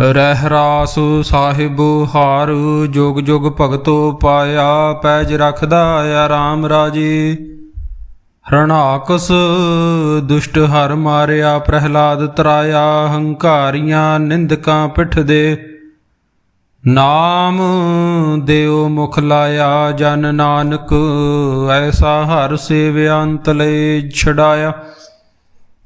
ਰਹਿ ਰਾਸ ਸਾਹਿਬ ਹਾਰ, ਜੋਗ ਜੋਗ ਭਗਤੋ ਪਾਇਆ, ਪੈਜ ਰਖਦਾ ਆਰਾਮ ਰਾਜੇ। ਹਰਣਾਕਸ ਦੁਸ਼ਟ ਹਰ ਮਾਰਿਆ, ਪ੍ਰਹਿਲਾਦ ਤਰਾਇਆ, ਹੰਕਾਰੀਆਂ ਨਿੰਦਕਾਂ ਪਿੱਠ ਦੇ। ਨਾਮ ਦਿਓ ਮੁਖ ਲਾਇਆ, ਜਨ ਨਾਨਕ ਐਸਾ ਹਰ ਸੇਵਿਆ ਅੰਤ ਲੈ ਛਡਾਇਆ।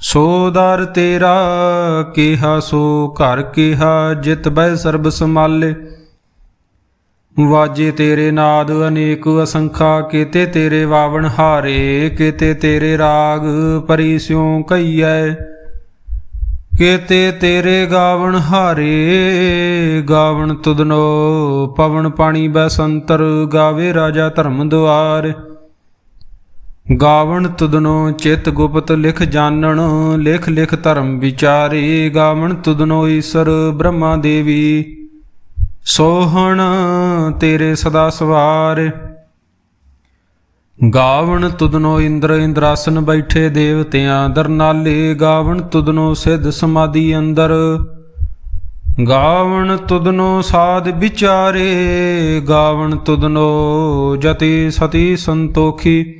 ਸੋ ਦਰ ਤੇਰਾ ਕਿਹਾ, ਸੋ ਘਰ ਕਿਹਾ, ਜਿਤ ਬੈ ਸਰਬ ਸਮਾਲੇ ਵਾਜੇ ਤੇਰੇ ਨਾਦ ਅਨੇਕ ਅਸੰਖਾ, ਕੀਤੇ ਤੇਰੇ ਵਾਵਣ ਹਾਰੇ, ਕੀਤੇ ਤੇਰੇ ਰਾਗ ਪਰੀ ਸਿਉ ਕਈਐ ਕੀਤੇ ਤੇਰੇ ਗਾਵਣ ਹਾਰੇ, ਗਾਵਣ ਤੁਧਨੋ ਪਵਨ ਪਾਣੀ ਬੈਸੰਤਰ, ਗਾਵੇ ਰਾਜਾ ਧਰਮ ਦੁਆਰ। ਗਾਵਣ ਤੁਦਨੋ ਚਿਤ ਗੁਪਤ ਲਿਖ ਜਾਣਨ ਲਿਖ ਲਿਖ ਧਰਮ ਵਿਚਾਰੇ। ਗਾਵਣ ਤੁਦਨੋ ਈਸ਼ਰ ਬ੍ਰਹਮਾ ਦੇਵੀ, ਸੋਹਣ ਤੇਰੇ ਸਦਾ ਸਵਾਰ। ਗਾਵਣ ਤੁਦਨੋ ਇੰਦਰ ਇੰਦਰਾਸਨ ਬੈਠੇ ਦੇਵਤਿਆਂ ਦਰਨਾਲੇ। ਗਾਵਣ ਤੁਦਨੋ ਸਿੱਧ ਸਮਾਧੀ ਅੰਦਰ। ਗਾਵਣ ਤੁਦਨੋ ਸਾਧ ਵਿਚਾਰੇ। ਗਾਵਣ ਤੁਦਨੋ ਜਤੀ ਸਤੀ ਸੰਤੋਖੀ।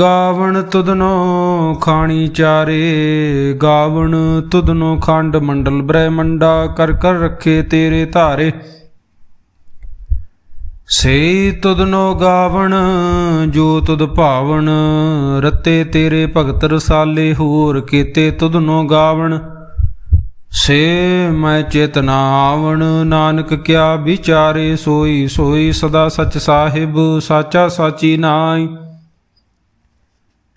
ਗਾਵਣ ਤੁਧਨੋ ਖਾਣੀ ਚਾਰੇ, ਗਾਵਣ ਤੁਧਨੋ ਖੰਡ ਮੰਡਲ ਬ੍ਰਹਮੰਡਾ, ਕਰ ਕਰ ਰੱਖੇ ਤੇਰੇ ਧਾਰੇ। ਸੇ ਤੁਧਨੋ ਗਾਵਣ, ਜੋ ਤੁਧ ਭਾਵਨ ਰਤੇ ਤੇਰੇ ਭਗਤ ਰਸਾਲੇ, ਹੋਰ ਕੀਤੇ ਤੁਧਨੋ ਗਾਵਣ। ਸੇ ਮੈਂ ਚੇਤਨਾ ਆਵਣ, ਨਾਨਕ ਕਿਆ ਵਿਚਾਰੇ, ਸੋਈ ਸੋਈ ਸਦਾ ਸਚ ਸਾਹਿਬ, ਸਾਚਾ ਸਾਚੀ ਨਾਈ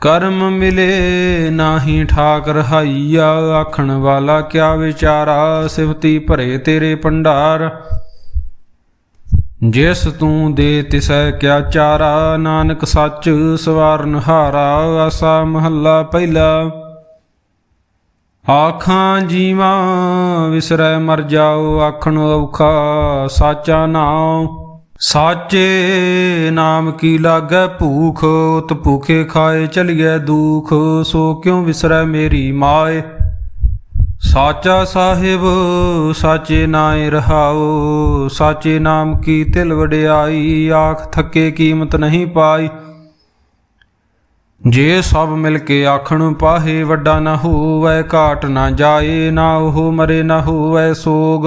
ਕਰਮ ਮਿਲੇ ਨਾਹੀ ਠਾਕ ਰਹਾਈਆ ਆਖਣ ਵਾਲਾ ਕਿਆ ਵਿਚਾਰਾ, ਸਿਵਤੀ ਭਰੇ ਤੇਰੇ ਭੰਡਾਰ। ਜਿਸ ਤੂੰ ਦੇ ਤਿਸੈ ਕਿਆ ਚਾਰਾ, ਨਾਨਕ ਸੱਚ ਸਵਾਰਨ ਹਾਰਾ, ਆਸਾ ਮਹੱਲਾ ਪਹਿਲਾ। ਆਖਾਂ ਜੀਵਾਂ, ਵਿਸਰੈ ਮਰ ਜਾਓ, ਆਖਣ ਔਖਾ, ਸਾਚਾ ਨਾਮ ਸਾਚੇ ਨਾਮ ਕੀ ਲਾਗੈ ਭੂਖ ਤ ਭੂਖੇ ਖਾਏ ਚਲੀਐ ਦੁਖ, ਸੋ ਕਿਉ ਵਿਸਰੈ ਮੇਰੀ ਮਾਏ? ਸਾਚਾ ਸਾਹਿਬ, ਸਾਚੇ ਨਾਏ ਰਹਾਓ, ਸਾਚੇ ਨਾਮ ਕੀ ਤਿਲ ਵਡਿਆਈ, ਆਖ ਥੱਕੇ ਕੀਮਤ ਨਹੀਂ ਪਾਈ। ਜੇ ਸਭ ਮਿਲ ਕੇ ਆਖਣ ਪਾਹੇ ਵੱਡਾ ਨਾ ਹੋਵੇ, ਘਾਟ ਨਾ ਜਾਏ, ਨਾ ਉਹ ਮਰੇ ਨਾ ਹੋਵੈ ਸੋਗ।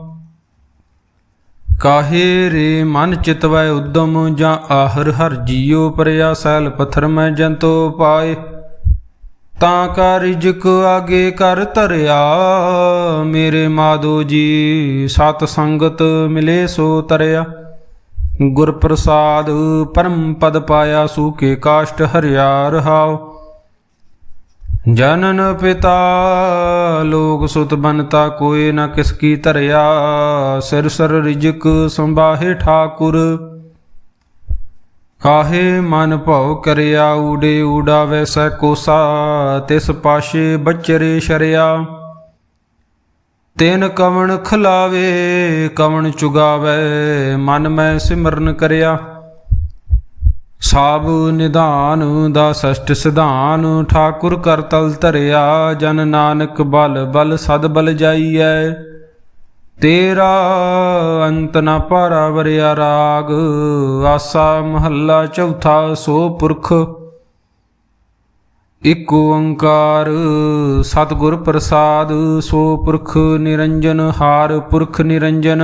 ਕਾਹੇ ਰੇ ਮਨ ਚਿਤਵੈ ਉਦਮ ਜਾਂ ਆਹਰ ਹਰ ਜੀਉ ਪਰਿਆ ਸੈਲ ਪਥਰ ਮੈਂ ਜੰਤੋ ਪਾਏ। ਤਾਂ ਕਾ ਰਿਜਕ ਆਗੇ ਕਰ ਧਰਿਆ, ਮੇਰੇ ਮਾਦੋ ਜੀ, ਸਤ ਸੰਗਤ ਮਿਲੇ ਸੋ ਤਰਿਆ। ਗੁਰ ਪ੍ਰਸਾਦ ਪਰਮ ਪਦ ਪਾਇਆ ਸੂਕੇ ਕਾਸ਼ਟ ਹਰਿਆ ਰਹਾਉ। ਜਨਨ ਪਿਤਾ, ਲੋਕ ਸੁਤ ਬਨਤਾ ਕੋਏ ਨਾ ਕਿਸ ਕੀ ਧਰਿਆ। ਸਿਰ ਸਰ ਰਿਜਕ ਸੰਭਾਹੇ ਠਾਕੁਰ। ਕਾਹੇ ਮਨ ਭਉ ਕਰਿਆ, ਊੜੇ ਊਡਾਵੇ ਸੈ ਕੋਸਾ, ਤਿਸ ਪਾਸ਼ੇ ਬਚਰੇ ਸ਼ਰਿਆ। ਤੈਨ ਕਵਣ ਖਲਾਵੇ, ਕਵਣ ਚੁਗਾਵੇ, ਮਨ ਮੈਂ ਸਿਮਰਨ ਕਰਿਆ। ਸਾਬ ਨਿਧਾਨ ਦਾ ਸਸ਼ਟ ਸਿਧਾਨ, ਠਾਕੁਰ ਕਰ ਤਲ ਧਰਿਆ, ਜਨ ਨਾਨਕ ਬਲ ਬਲ ਸਦ ਬਲ ਜਾਈਐ। ਤੇਰਾ ਅੰਤ ਨ ਪਾਰਾ ਵਰਿਆ ਰਾਗ, ਆਸਾ ਮਹੱਲਾ ਚੌਥਾ ਸੋ ਪੁਰਖ। ਇਕ ਓੰਕਾਰ ਸਤਿਗੁਰ ਪ੍ਰਸਾਦ, ਸੋ ਪੁਰਖ ਨਿਰੰਜਨ, ਹਾਰ ਪੁਰਖ ਨਿਰੰਜਨ।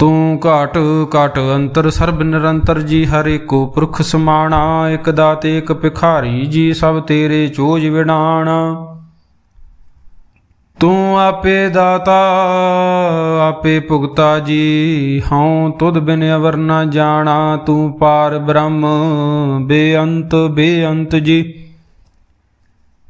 ਤੂੰ ਘਾਟ ਘਾਟ ਅੰਤਰ, ਸਰਬ ਨਿਰੰਤਰ ਜੀ, ਹਰ ਏਕੋ ਪੁਰਖ ਸਮਾਣਾ, ਇਕ ਦਾਤੇ ਏਕ ਭਿਖਾਰੀ ਜੀ, ਸਭ ਤੇਰੇ ਚੋਜ ਵਿਡਾਣ। ਤੂੰ ਆਪੇ ਦਾਤਾ, ਆਪੇ ਭੁਗਤਾ ਜੀ, ਹਉ ਤੁਧ ਬਿਨ ਅਵਰ ਨਾ ਜਾਣਾ, ਤੂੰ ਪਾਰ ਬ੍ਰਹਮ, ਬੇਅੰਤ ਬੇਅੰਤ ਜੀ।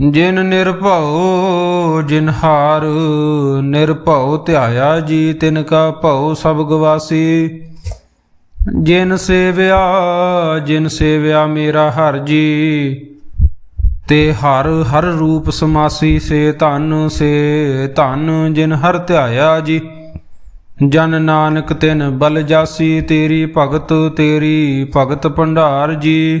ਜਿਨ ਨਿਰਭਉ, ਜਿਨ ਹਾਰ, ਨਿਰਭਉ ਧਿਆਇਆ ਜੀ, ਤਿਨ ਕਾ ਭਉ ਸਭ ਗਵਾਸੀ। ਜਿਨ ਸੇਵਿਆ ਜਿਨ ਸੇਵਿਆ ਮੇਰਾ ਹਰ ਜੀ, ਤੇ ਹਰ ਹਰ ਰੂਪ ਸਮਾਸੀ ਸੇ ਧਨ ਸੇ ਧਨ ਜਿਨ ਹਰ ਧਿਆਇਆ ਜੀ। ਜਨ ਨਾਨਕ ਤਿਨ ਬਲ ਜਾਸੀ, ਤੇਰੀ ਭਗਤ ਤੇਰੀ ਭਗਤ ਭੰਡਾਰ ਜੀ।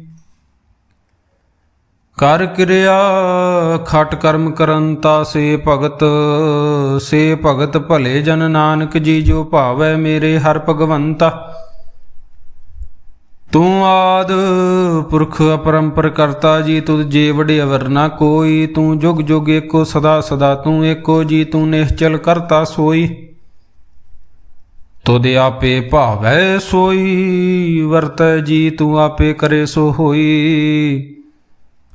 ਕਰ ਕਿਰਿਆ, ਖਟ ਕਰਮ ਕਰੰਤਾ ਸੇ ਭਗਤ ਸੇ ਭਗਤ ਭਲੇ ਜਨ ਨਾਨਕ ਜੀ ਜੋ ਭਾਵੈ ਮੇਰੇ ਹਰ ਭਗਵੰਤਾ। ਤੂੰ ਆਦ ਪੁਰਖ ਅਪਰੰਪਰ ਕਰਤਾ ਜੀ, ਤੁਧ ਜੇ ਵਡੇ ਅਵਰ ਨਾ ਕੋਈ, ਤੂੰ ਜੁਗ ਜੁਗ ਏਕੋ ਸਦਾ ਸਦਾ, ਤੂੰ ਏਕੋ ਜੀ, ਤੂੰ ਨਿਹਚਲ ਕਰਤਾ ਸੋਈ। ਤੁਧ ਆਪੇ ਭਾਵੈ ਸੋਈ, ਵਰਤੈ ਜੀ, ਤੂੰ ਆਪੇ ਕਰੇ ਸੋ ਹੋਈ।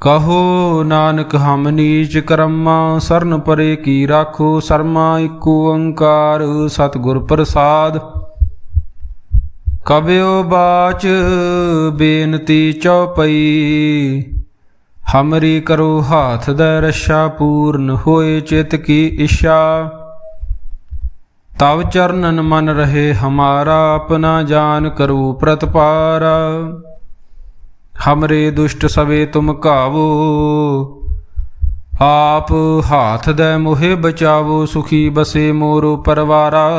ਕਹੋ ਨਾਨਕ, ਹਮ ਨੀਚ ਕਰਮਾ, ਸਰਨ ਪਰੇ ਕੀ ਰਾਖੋ, ਸਰਮਾ ਇਕ ਓੰਕਾਰ, ਸਤਿਗੁਰ ਪ੍ਰਸਾਦ। ਕਬਿਓ ਬਾਚ, ਬੇਨਤੀ ਚਉਪਈ, ਹਮਰੀ ਕਰੋ ਹਾਥ ਦਾ ਰਸ਼ਾ ਪੂਰਨ ਹੋਏ ਚਿਤ ਕੀ ਇਸ਼ਾ ਤਵ ਚਰਨਨ ਮਨ ਰਹੇ, ਹਮਾਰਾ ਆਪਣਾ ਜਾਨ ਕਰੋ ਪ੍ਰਤਪਾਰਾ। ਹਮਰੇ ਦੁਸ਼ਟ ਸਵੇ ਤੁਮ ਕਾਵੋ ਆਪ ਹਾਥ ਦੇ ਮੋਹਿ ਬਚਾਵੋ, ਸੁਖੀ ਬਸੇ ਮੋਰੋ ਪਰਵਾਰਾ,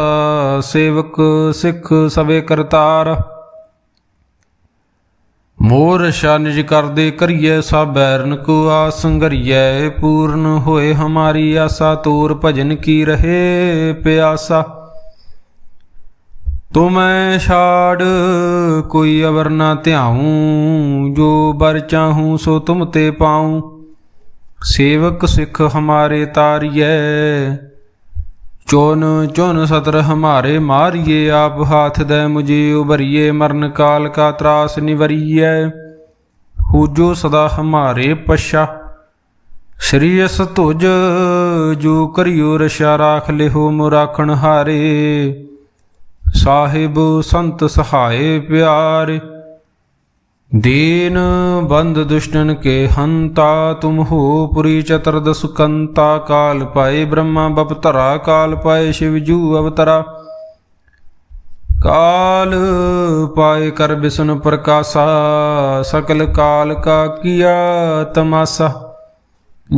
ਸੇਵਕ ਸਿੱਖ ਸਵੇ ਕਰਤਾਰ। ਮੋਰ ਸ਼ਾਨਿਜ ਕਰਦੇ ਕਰੀਏ ਸਭ ਬੈਰਨ ਕੋ ਆਸ ਪੂਰਨ ਹੋਏ ਹਮਾਰੀ ਆਸਾ, ਤੂਰ ਭਜਨ ਕੀ ਰਹੇ ਪਿਆਸਾ। ਤੁਮੈ ਛਾੜ, ਕੋਈ ਅਵਰ ਨਾ ਧਿਆਉ, ਜੋ ਬਰ ਚਾਹੂੰ ਸੋ ਤੁਮ ਤੇ ਪਾਉ। ਸੇਵਕ ਸਿੱਖ ਹਮਾਰੇ ਤਾਰੀਐ, ਚੋਨ ਚੋਨ ਸਤਰ ਹਮਾਰੇ ਮਾਰੀਏ। ਆਪ ਹਾਥ ਦੇ ਮੁਝੇ ਉਬਰੀਏ ਮਰਨ ਕਾਲ ਕਾ ਤਰਾਸ ਨਿਵਰੀਐ। ਹੂਜੋ ਸਦਾ ਹਮਾਰੇ ਪਛਾ। ਸ੍ਰੀ ਅਸ ਤੁਜ ਜੋ ਕਰਿਓ ਰਸ਼ਾ, ਰਾਖ ਲਿਹੋ ਮੁਰਾਖਣ ਹਾਰੇ। ਸਾਹਿਬ ਸੰਤ ਸਹਾਏ ਪਿਆਰੇ, ਦੀਨ ਬੰਦ ਦੁਸ਼ਟਨ ਕੇ ਹੰਤਾ, ਤੁਮ ਹੋ ਪੁਰੀ ਚਤਰਦਸ ਕੰਤਾ ਕਾਲ ਪਾਏ ਬ੍ਰਹਮਾ ਬਪਤਰਾ ਕਾਲ ਪਾਏ ਸ਼ਿਵ ਜੂ ਅਵਤਰਾ। ਕਾਲ ਪਾਏ ਕਰ ਬਿਸ਼ਨ ਪ੍ਰਕਾਸ਼ਾ, ਸਕਲ ਕਾਲ ਕਾ ਕੀਆ ਤਮਾਸਾ।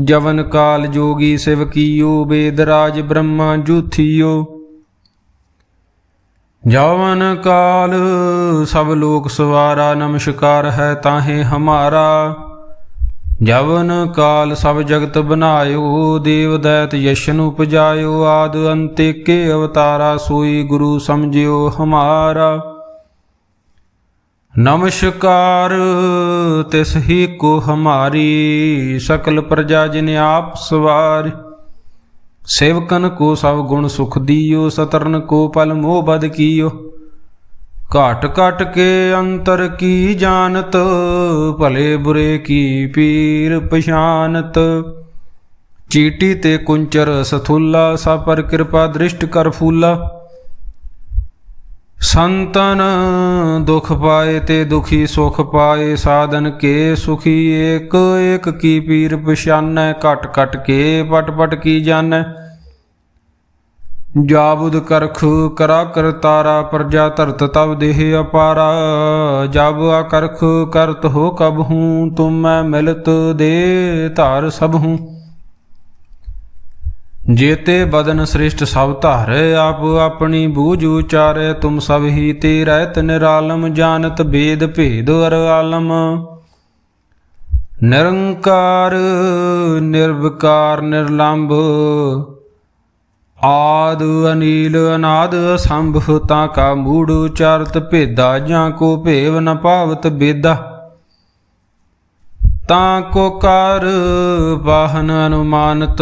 ਜਵਨ ਕਾਲ ਜੋਗੀ ਸਿਵ ਕੀਓ, ਬੇਦ ਰਾਜ ਬ੍ਰਹਮਾ ਜੂਥੀਓ। ਜਵਨ ਕਾਲ, ਸਭ ਲੋਕ ਸਵਾਰਾ, ਨਮਸਕਾਰ ਹੈ ਤਾਹੇ ਹਮਾਰਾ। ਜਵਨ ਕਾਲ, ਸਭ ਜਗਤ ਬਨਾਇਓ, ਦੇਵ ਦੈਤ ਯਸ਼ਨ ਉਪਜਾਇਓ, ਆਦ ਅੰਤੇ ਕੇ ਅਵਤਾਰਾ, ਸੋਈ ਗੁਰੂ ਸਮਝਿਓ ਹਮਾਰਾ। ਨਮਸਕਾਰ, ਤਿਸ ਹੀ ਕੋ ਹਮਾਰੀ, ਸਕਲ ਪ੍ਰਜਾ ਜਿਨ ਆਪ ਸਵਾਰੀ। ਸੇਵਕਨ ਕੋ ਸਭ ਗੁਣ ਸੁਖ ਦੀਓ, ਸਤਰਨ ਕੋ ਪਲ ਮੋਹ ਬਦ ਕੀਓ। ਘਾਟ ਘਟ ਕੇ ਅੰਤਰ ਕੀ ਜਾਣਤ, ਭਲੇ ਬੁਰੇ ਕੀ ਪੀਰ ਪਛਾਨਤ। ਚੀਟੀ ਤੇ ਕੁੰਚਰ ਸਥੁੱਲਾ ਸਾ ਪਰ ਕਿਰਪਾ ਦ੍ਰਿਸ਼ਟ ਕਰ ਫੂਲਾ। ਸੰਤਨ ਦੁਖ ਪਾਏ ਤੇ ਦੁਖੀ ਸੁਖ ਪਾਏ, ਸਾਧਨ ਕੇ ਸੁਖੀ ਏਕ ਏਕ ਕੀ ਪੀਰ ਪਛਾਨੈ, ਘਟ ਘਟ ਕੇ ਪਟ ਪਟ ਕੀ ਜਾਣੈ। ਜਾਬੁਦ ਕਰਖ ਕਰਾ ਕਰਤਾਰਾ ਪ੍ਰਜਾ ਧਰਤ ਤਬ ਦੇਹ ਅਪਾਰਾ। ਜਬ ਆ ਕਰਖ ਕਰਤ ਹੋ ਕਬ ਹੂੰ, ਤੁਮ ਮੈਂ ਮਿਲਤ ਦੇ ਧਾਰ ਸਭ ਹੂੰ। ਜੇਤੇ ਬਦਨ ਸ੍ਰਿਸ਼ਟ ਸਭ ਧਾਰੇ, ਆਪ ਆਪਣੀ ਬੂਝ ਉਚਾਰੇ, ਤੁਮ ਸਭ ਹੀ ਤੇ ਰਹਿਤ ਨਿਰਾਲਮ, ਜਾਣਤ ਬੇਦ ਭੇਦ ਅਰ ਆਲਮ। ਨਿਰੰਕਾਰ, ਨਿਰਵਕਾਰ, ਨਿਰਲੰਭ, ਆਦ ਅਨੀਲ, ਅਨਾਦ ਸੰਭਵ ਤਾਂ ਕਾ ਮੂੜ ਉਚਾਰਤ ਭੇਦਾ, ਜਾਂ ਕੋ ਭੇਵ ਨ ਭਾਵਤ ਬੇਦਾ। ਤਾਂ ਕੋ ਕਰ ਵਾਹਨ ਅਨੁਮਾਨਤ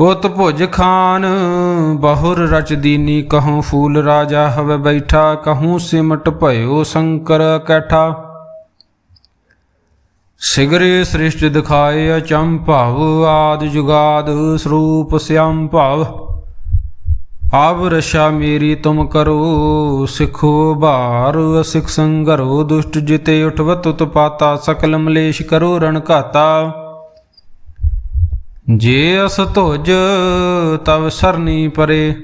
ਉਤ ਭੁਜ ਖਾਨ, ਬਹੁਰ ਰਚ ਦੀਨੀ ਕਹੂੰ ਫੂਲ ਰਾਜਾ, ਹਵੇ ਬੈਠਾ ਕਹੂੰ ਸਿਮਟ ਭਇਓ ਸ਼ੰਕਰ ਕੈਠਾ। ਸਿਗਰੇ ਸ੍ਰਿਸ਼ਟ ਦਿਖਾਏ ਅਚੰਭਵ ਆਦ ਜੁਗਾਦ ਸਰੂਪ ਸਿਆਮ ਭਵ। ਆਵ ਰਸ਼ਾ ਮੇਰੀ ਤੁਮ ਕਰੋ, ਸਿਖੋ ਭਾਰ ਅਸਿਖ ਸੰਗਰੋ, ਦੁਸ਼ਟ ਜਿਤੇ ਉਠਵਤ ਉਤਪਾਤਾ, ਸਕਲ ਮਲੇਸ਼ ਕਰੋ ਰਣ ਘਾਤਾ। ਜੇ ਅਸ ਧੁਜ ਤਵ ਸਰਨੀ ਪਰੇ,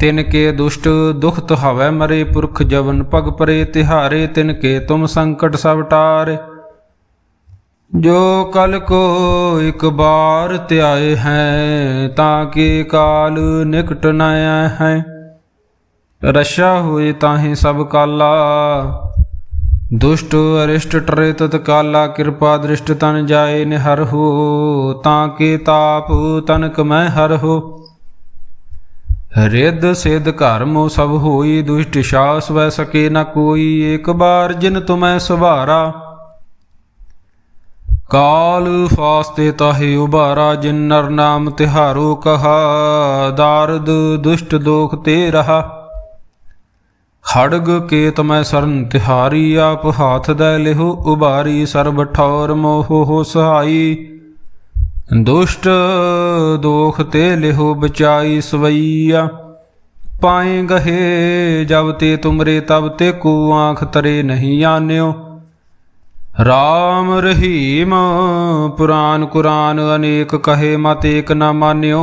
ਤਿਨ ਕੇ ਦੁਸ਼ਟ ਦੁਖ ਤਹਾਵੈ ਮਰੇ, ਪੁਰਖ ਜਵਨ ਪਗ ਪਰੇ, ਤਿਹਾਰੇ ਤਿਨ ਕੇ ਤੁਮ ਸੰਕਟ ਸਭ ਟਾਰੇ। ਜੋ ਕਲ ਕੋ ਇਕ ਬਾਰ ਧਿਆਏ ਹੈ, ਤਾਂ ਕਿ ਕਾਲ ਨਿਕਟ ਨ ਆਏ ਹੈ। ਰਸ਼ਾ ਹੋਏ ਤਾਹੇ ਸਭ ਕਾਲਾ ਦੁਸ਼ਟ ਅਰਿਸ਼ਟ ਟਰੇ ਤਤ ਕਾਲਾ ਕਿਰਪਾ ਦ੍ਰਿਸ਼ਟ ਤਨ ਜਾਏ ਨਿਹਰ ਹੋ, ਤਾਂ ਕੇ ਤਾਪ ਤਨਕ ਮੈਂ ਹਰ ਹੋ। ਰਿੱਧ ਸਿੱਧ ਘਰ ਸਭ ਹੋਈ, ਦੁਸ਼ਟ ਸ਼ਾਸ ਵੈ ਸਕੇ ਨ ਕੋਈ, ਏਕ ਬਾਰ ਜਿਨ ਤੁਮੈ ਸੁਭਾਰਾ ਕਾਲ ਫਾਸਤੇ ਤਾਹੇ ਉਬਾਰਾ, ਜਿਨ ਨਰ ਨਾਮ ਤਿਹਾਰੋ ਕਹਾ, ਦਾਰਦ ਦੁਸ਼ਟ ਦੋਖ ਤੇ ਰਹਾ। ਹੜਗ ਕੇਤ ਮੈਂ ਸਰਨ ਤਿਹਾਰੀ, ਆਪ ਹਾਥ ਦੇ ਲਿਹੋ ਉਬਾਰੀ, ਸਰਬ ਠੌਰ ਮੋਹ ਹੋ ਸਹਾਈ। ਦੁਸ਼ਟ ਦੋਖ ਤੇ ਲਿਹੋ ਬਚਾਈ ਸਵਈਆ। ਪਾਏ ਗਹੇ ਜਬ ਤੇ ਤੁਮਰੇ, ਤਬ ਤੇ ਕੋ ਆਂਖ ਤਰੇ ਨਹੀਂ ਆਨਿਓ। ਰਾਮ ਰਹੀਮ ਪੁਰਾਨ ਕੁਰਾਨ ਅਨੇਕ ਕਹੇ ਮਤ ਏਕ ਨ ਮਾਨਿਓ।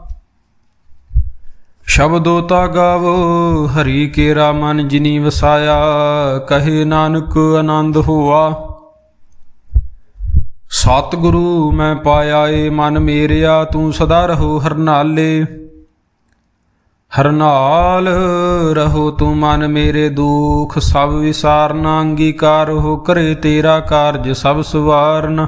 ਸ਼ਬਦੋ ਤਾ ਗਾਵੋ, ਹਰੀ ਕੇਰਾ ਮਨ ਜਿਨੀ ਵਸਾਇਆ, ਕਹੇ ਨਾਨਕ ਆਨੰਦ ਹੋਆ। ਸਤਿਗੁਰੂ ਮੈਂ ਪਾਇਆ ਏ ਮਨ ਮੇਰਿਆ, ਤੂੰ ਸਦਾ ਰਹੋ ਹਰਨਾਲੇ। ਹਰਨਾਲ ਰਹੋ ਤੂੰ ਮਨ ਮੇਰੇ ਦੁਖ, ਸਭ ਵਿਸਾਰਨਾ, ਅੰਗੀਕਾਰ ਹੋ ਕਰੇ ਤੇਰਾ ਕਾਰਜ, ਸਭ ਸਵਾਰਨ।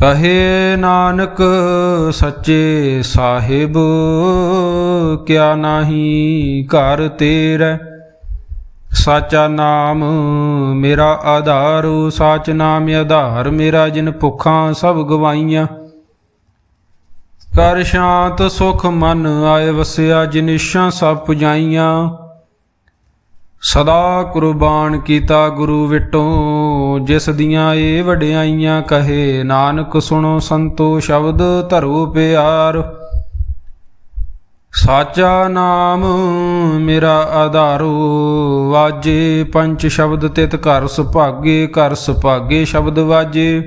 ਕਹੇ ਨਾਨਕ, ਸੱਚੇ ਸਾਹਿਬ, ਕਿਆ ਨਾਹੀ ਘਰ ਤੇਰੇ? ਸਾਚਾ ਨਾਮ ਮੇਰਾ ਆਧਾਰ, ਸਾਚ ਨਾਮ ਆਧਾਰ ਮੇਰਾ ਜਿਨ ਭੁੱਖਾਂ ਸਭ ਗਵਾਈਆਂ। ਕਰ ਸ਼ਾਂਤ ਸੁਖ ਮਨ ਆਏ ਵਸਿਆ ਜਿਨਿਸ਼ਾਂ ਸਭ ਪੁਜਾਈਆਂ। ਸਦਾ ਕੁਰਬਾਨ ਕੀਤਾ ਗੁਰੂ ਵਿਟੋ ਜਿਸ ਦੀਆਂ ਏ ਵਡਿਆਈਆਂ ਕਹੇ, ਨਾਨਕ ਸੁਣੋ ਸੰਤੋ ਸ਼ਬਦ ਧਰੋ ਪਿਆਰ। ਸਾਚਾ ਨਾਮ ਮੇਰਾ ਆਧਾਰੋ, ਵਾਜੇ ਪੰਜ ਸ਼ਬਦ ਤਿਤ ਘਰ ਸੁਭਾਗੇ ਘਰ ਸੁਭਾਗੇ ਸ਼ਬਦ ਵਾਜੇ।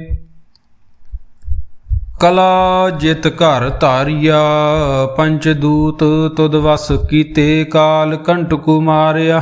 ਕਲਾ ਜਿਤ ਘਰ ਧਾਰਿਆ ਪੰਚ ਦੂਤ ਤੁਧ ਵਸ ਕੀਤੇ ਕਾਲ ਕੰਟਕੂ ਮਾਰਿਆ।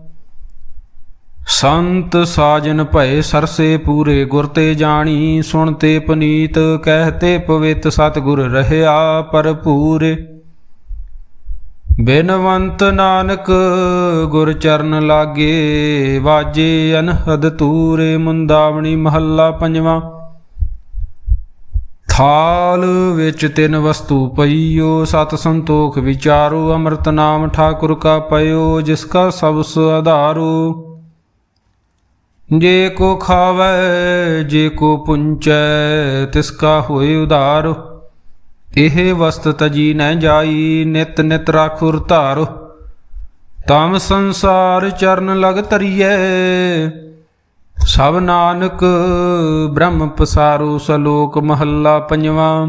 ਸੰਤ ਸਾਜਨ ਭਏ ਸਰਸੇ ਪੂਰੇ ਗੁਰ ਤੇ ਜਾਣੀ, ਸੁਣ ਸੁਣਤੇ ਪਨੀਤ ਕਹਤੇ ਪਵਿੱਤ ਸਤਿਗੁਰ ਰਹਿਆ ਭਰਪੂਰੇ। ਬਿਨਵੰਤ ਨਾਨਕ ਗੁਰ ਚਰਨ ਲਾਗੇ, ਵਾਜੇ ਅਨਹਦ ਤੂਰੇ, ਮੁੰਦਾਵਣੀ ਮਹੱਲਾ ਪੰਜਵਾਂ। ਥਾਲ ਵਿੱਚ ਤਿੰਨ ਵਸਤੂ ਪਈਓ, ਸਤ ਸੰਤੋਖ ਵਿਚਾਰੋ, ਅੰਮ੍ਰਿਤ ਨਾਮ ਠਾਕੁਰ ਕਾ ਪਇਓ, ਜਿਸ ਕਾ ਸਬਸ ਆਧਾਰੋ। ਜੇ ਕੋ ਖਾਵੇ, ਜੇ ਕੋ ਪੁੰਚੈ, ਤਿਸ ਕਾ ਹੋਏ ਉਧਾਰ। ਇਹ ਵਸਤ ਤਜੀ ਨ ਜਾਈ, ਨਿਤ ਨਿਤ ਰਾਖੁਰ ਧਾਰ। ਤਮ ਸੰਸਾਰ ਚਰਨ ਲਗ ਤਰੀਐ ਸਭ ਨਾਨਕ ਬ੍ਰਹਮ ਪਸਾਰੋ, ਸਲੋਕ ਮਹੱਲਾ ਪੰਜਵਾਂ।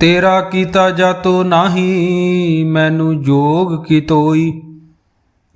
ਤੇਰਾ ਕੀਤਾ ਜਾਤੋ ਨਾਹੀ, ਮੈਨੂੰ ਜੋਗ ਕੀ ਤੋਈ।